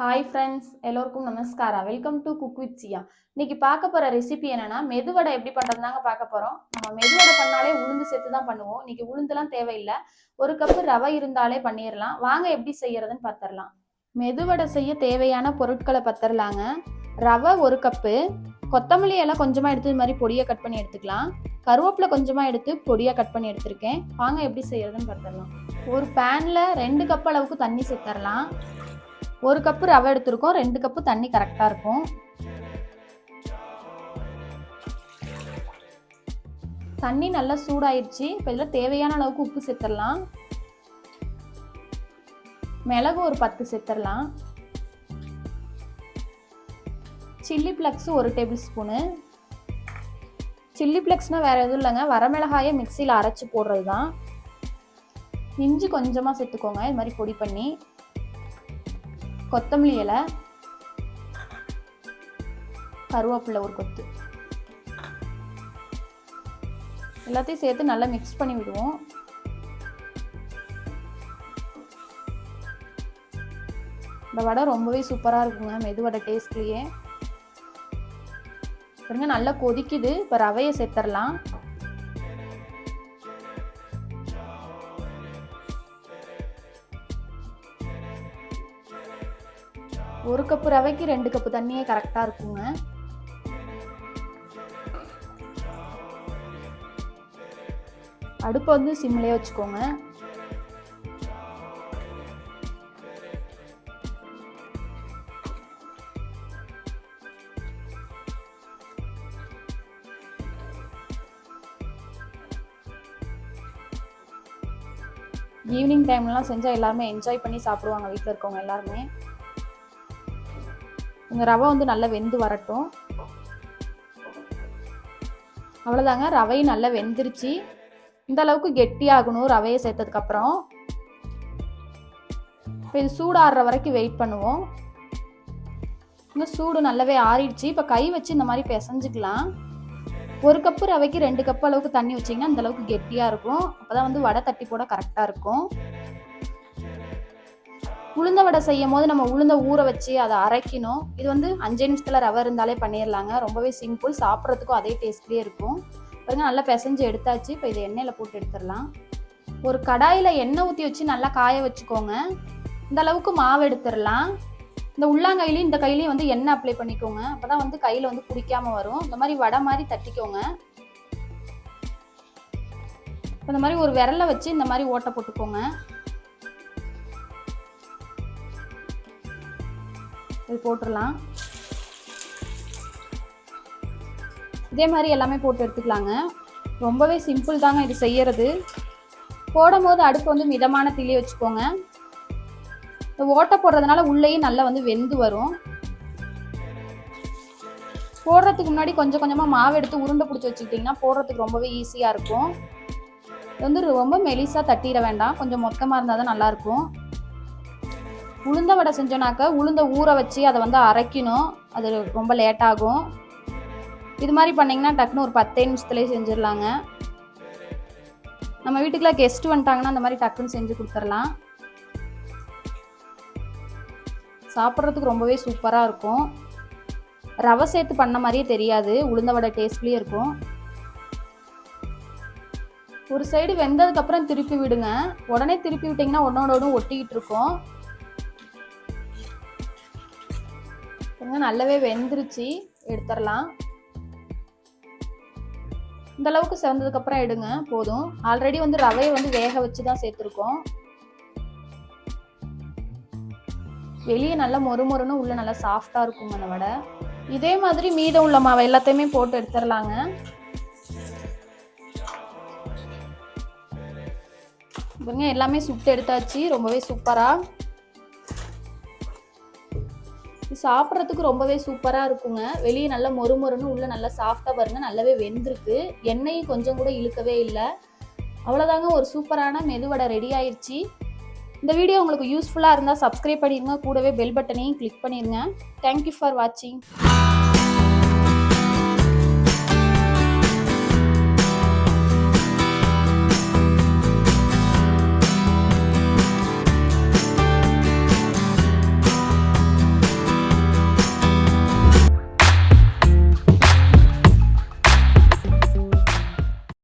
Hi friends எல்லோருக்கும் நமஸ்காரம். Welcome to cook with Siya இன்னைக்கு பார்க்க போகிற ரெசிபி என்னன்னா மெதுவடை எப்படி பண்றதுதாங்க பார்க்க போகிறோம் நம்ம மெதுவடை பண்ணாலே உளுந்து சேர்த்து தான் பண்ணுவோம். இன்னைக்கு உளுந்துலாம் தேவையில்லை. ஒரு கப்பு ரவை இருந்தாலே பண்ணிடலாம் வாங்க எப்படி செய்யறதுன்னு பார்த்துடலாம் மெதுவடை செய்ய தேவையான பொருட்களை பத்தரலாங்க. ரவை ஒரு கப்பு கொத்தமல்லி எல்லாம் கொஞ்சமாக எடுத்து இது மாதிரி பொடியை கட் பண்ணி எடுத்துக்கலாம். கருவேப்பிலை கொஞ்சமாக எடுத்து பொடியாக கட் பண்ணி எடுத்திருக்கேன். வாங்க எப்படி செய்யறதுன்னு பார்த்துடலாம் ஒரு பேனில் ரெண்டு கப் அளவுக்கு தண்ணி சேர்த்துடலாம் ஒரு கப்பு ரவை எடுத்திருக்கோம் ரெண்டு கப்பு தண்ணி கரெக்டாக இருக்கும். தண்ணி நல்லா சூடாயிருச்சு. இப்போ இதில் தேவையான அளவுக்கு உப்பு சேர்த்துடலாம். மிளகு ஒரு பத்து சேர்த்துடலாம். சில்லி ஃப்ளக்ஸு ஒரு டேபிள் ஸ்பூனு. சில்லி ஃப்ளக்ஸ்னால் வேறு எதுவும் இல்லைங்க. வரமிளகாயை மிக்சியில் அரைச்சி போடுறது தான் இஞ்சி கொஞ்சமாக சேர்த்துக்கோங்க. இது மாதிரி பொடி பண்ணி. கொத்தமல்லி இலை கருவேப்பிலை ஒரு கொத்து. எல்லாத்தையும் சேர்த்து நல்லா மிக்ஸ் பண்ணி விடுவோம். இந்த வடை ரொம்பவே சூப்பராக இருக்குங்க மெதுவடை டேஸ்ட்லேயே பாருங்க நல்லா கொதிக்குது. இப்போ ரவையை சேர்த்துடலாம் ஒரு கப்பு ரவைக்கு ரெண்டு கப்பு தண்ணியே கரெக்டாக இருக்குங்க. அடுப்பை வந்து சிம்லேயே வச்சுக்கோங்க. ஈவினிங் டைம்லலாம் செஞ்சால் எல்லாருமே என்ஜாய் பண்ணி சாப்பிடுவாங்க வீட்டில் இருக்கவங்க எல்லாருமே. இந்த ரவை வந்து நல்லா வெந்து வரட்டும். அவ்வளோதாங்க ரவை நல்லா வெந்துருச்சு. இந்த அளவுக்கு கெட்டியாகணும் ரவையை சேர்த்ததுக்கப்புறம் இப்போ இது சூடாடுற வரைக்கும் வெயிட் பண்ணுவோம். இந்த சூடு நல்லாவே ஆறிடுச்சு. இப்போ கை வச்சு இந்த மாதிரி பிசைஞ்சுக்கலாம். ஒரு கப்பு ரவைக்கு ரெண்டு கப் அளவுக்கு தண்ணி வச்சிங்கன்னா அந்த அளவுக்கு கெட்டியாக இருக்கும். அப்போ தான் வந்து வடை தட்டி போட கரெக்டாக இருக்கும். உளுந்த வடை செய்யும் போது நம்ம உளுந்த ஊற வச்சு அதை அரைக்கணும். இது வந்து அஞ்சு நிமிஷத்தில் ரவை இருந்தாலே பண்ணிடலாங்க ரொம்பவே சிம்பிள் சாப்பிட்றதுக்கும் அதே டேஸ்ட்லேயே இருக்கும். பாருங்க நல்லா பிசைஞ்சு எடுத்தாச்சு. இப்போ இதை எண்ணெயில் போட்டு எடுத்துடலாம். ஒரு கடாயில் எண்ணெய் ஊற்றி வச்சு நல்லா காய வச்சுக்கோங்க. இந்த அளவுக்கு மாவு எடுத்துடலாம். இந்த உள்ளாங்கையிலையும் இந்த கையிலையும் வந்து எண்ணெய் அப்ளை பண்ணிக்கோங்க. அப்போ தான் வந்து கையில் வந்து பிடிக்காம வரும். இந்த மாதிரி வடை மாதிரி தட்டிக்கோங்க. இந்த மாதிரி ஒரு விரலை வச்சு இந்த மாதிரி ஓட்டை போட்டுக்கோங்க. இது போட்டுடலாம் இதே மாதிரி எல்லாமே போட்டு எடுத்துக்கலாங்க. ரொம்பவே சிம்பிள் தாங்க இது செய்யறது. போடும் போது அடுப்பு வந்து மிதமான தீலி வச்சுக்கோங்க. இந்த ஓட்டை போடுறதுனால உள்ளேயும் நல்லா வந்து வெந்து வரும். போடுறதுக்கு முன்னாடி கொஞ்சம் கொஞ்சமாக மாவு எடுத்து உருண்டை பிடிச்சி வச்சுக்கிட்டிங்கன்னா போடுறதுக்கு ரொம்பவே ஈஸியாக இருக்கும். இது வந்து ரொம்ப மெலிசாக தட்டிட வேண்டாம். கொஞ்சம் மொத்தமாக இருந்தால் தான் நல்லாயிருக்கும் உளுந்த வடை செஞ்சோனாக்க உளுந்த ஊற வச்சு அதை வந்து அரைக்கணும். அது ரொம்ப லேட்டாகும் இது மாதிரி பண்ணிங்கன்னா டக்குன்னு ஒரு பத்தே நிமிஷத்துலேயே செஞ்சிடலாங்க. நம்ம வீட்டுக்குள்ள கெஸ்ட் வந்துட்டாங்கன்னா அந்த மாதிரி டக்குன்னு செஞ்சு கொடுத்துடலாம். சாப்பிட்றதுக்கு ரொம்பவே சூப்பராக இருக்கும். ரவை சேர்த்து பண்ண மாதிரியே தெரியாது. உளுந்த வடை டேஸ்ட்லேயே இருக்கும். ஒரு சைடு வெந்ததுக்கப்புறம் திருப்பி விடுங்க. உடனே திருப்பி விட்டிங்கன்னா ஒன்றோட ஒட்டிக்கிட்டு இருக்கும். பாருங்க நல்லாவே வெந்துருச்சு. எடுத்துடலாம். இந்த அளவுக்கு செவந்ததுக்கப்புறம் எடுங்க போதும். ஆல்ரெடி வந்து ரவையை வந்து வேக வச்சு தான் சேர்த்துருக்கோம். வெளியே நல்லா மொறு மொறுன்னு உள்ள நல்லா சாஃப்டாக இருக்குங்க அந்த வடை. இதே மாதிரி மீதம் உள்ள மாவை எல்லாத்தையுமே போட்டு எடுத்துடலாங்க. பாருங்க எல்லாமே சுட்டு எடுத்தாச்சு. ரொம்பவே சூப்பராக சாப்பிட்றதுக்கு ரொம்பவே சூப்பராக இருக்குங்க. வெளியே நல்லா மொறு மொறுன்னு உள்ளே நல்லா சாஃப்டாக பாருங்க நல்லாவே வெந்திருக்கு. எண்ணெயும் கொஞ்சம் கூட இழுக்கவே இல்லை. அவ்வளோதாங்க ஒரு சூப்பரான மெதுவடை ரெடி ஆயிடுச்சு இந்த வீடியோ உங்களுக்கு யூஸ்ஃபுல்லாக இருந்தால் சப்ஸ்கிரைப் பண்ணிடுங்க கூடவே பெல் பட்டனையும் கிளிக் பண்ணிடுங்க தேங்க்யூ ஃபார் வாட்சிங்